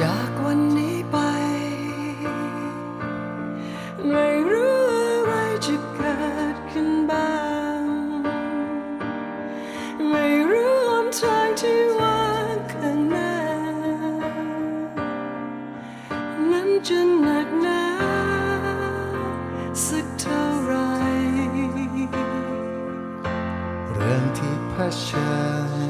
จากวันนี้ไป ไม่รู้อะไรจะเกิดขึ้นบ้าง ไม่รู้หนทางที่ว่างข้างหน้า นั้นจะหนักหนาสักเท่าไร เรื่องที่เผชิญ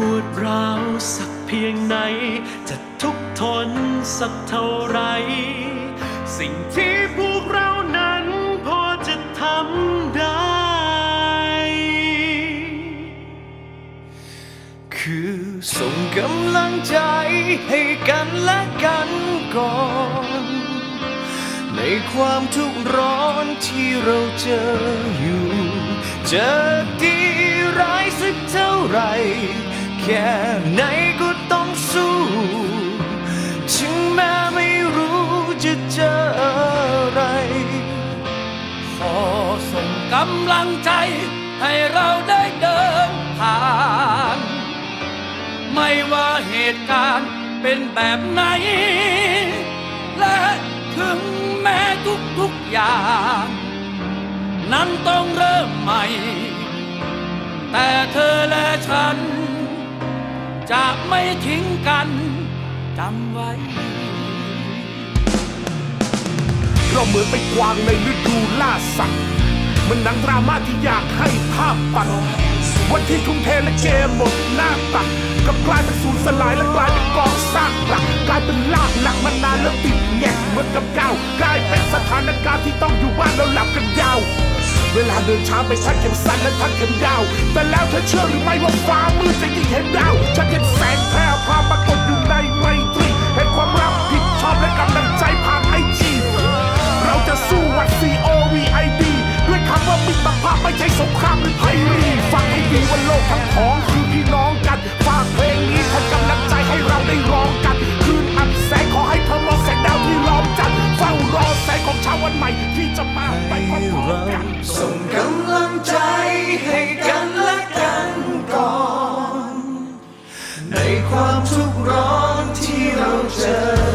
ปวดร้าวสักเพียงไหน จะทุกทนสักเท่าไร สิ่งที่พวกเรานั้นพอจะทำได้ คือส่งกำลังใจให้กันและกันก่อน ในความทุกข์ร้อนที่เราเจออยู่ เจะดีร้ายสักเท่าไหร่ แค่ไหนก็ต้องสู้ ถึงแม้ไม่รู้จะเจออะไร ขอส่งกำลังใจ ให้เราได้เดินผ่าน ไม่ว่าเหตุการณ์เป็นแบบไหน และถึงแม้ทุกๆอย่าง นั้นต้องเริ่มใหม่ แต่เธอและฉัน จะไม่ทิ้งกันจำไว้ เราเหมือนไปกวางในฤดูล่าสัตว์มันหนังดราม่าที่อยากให้ภาพปัดวันที่ทุ่มเทและเกมหมดหน้าตักกับกลายเป็นสูญสลายและกลายเป็นกองซากปรักกลายเป็นลากหลักมานานแล้วติดแงกเหมือนกับก้าวกลายเป็นสถานการณ์ที่ต้องอยู่บ้านแล้วหลับกันยาว เวลาเดินช้าไปทักเข็มสั้นและทักเข็มยาว แต่แล้ว เธอเชื่อหรือไม่ว่าฟ้ามืดจะยิ่งเห็นดาวฉันเห็นแสง ในความทุกข์ร้อนที่เราเจอ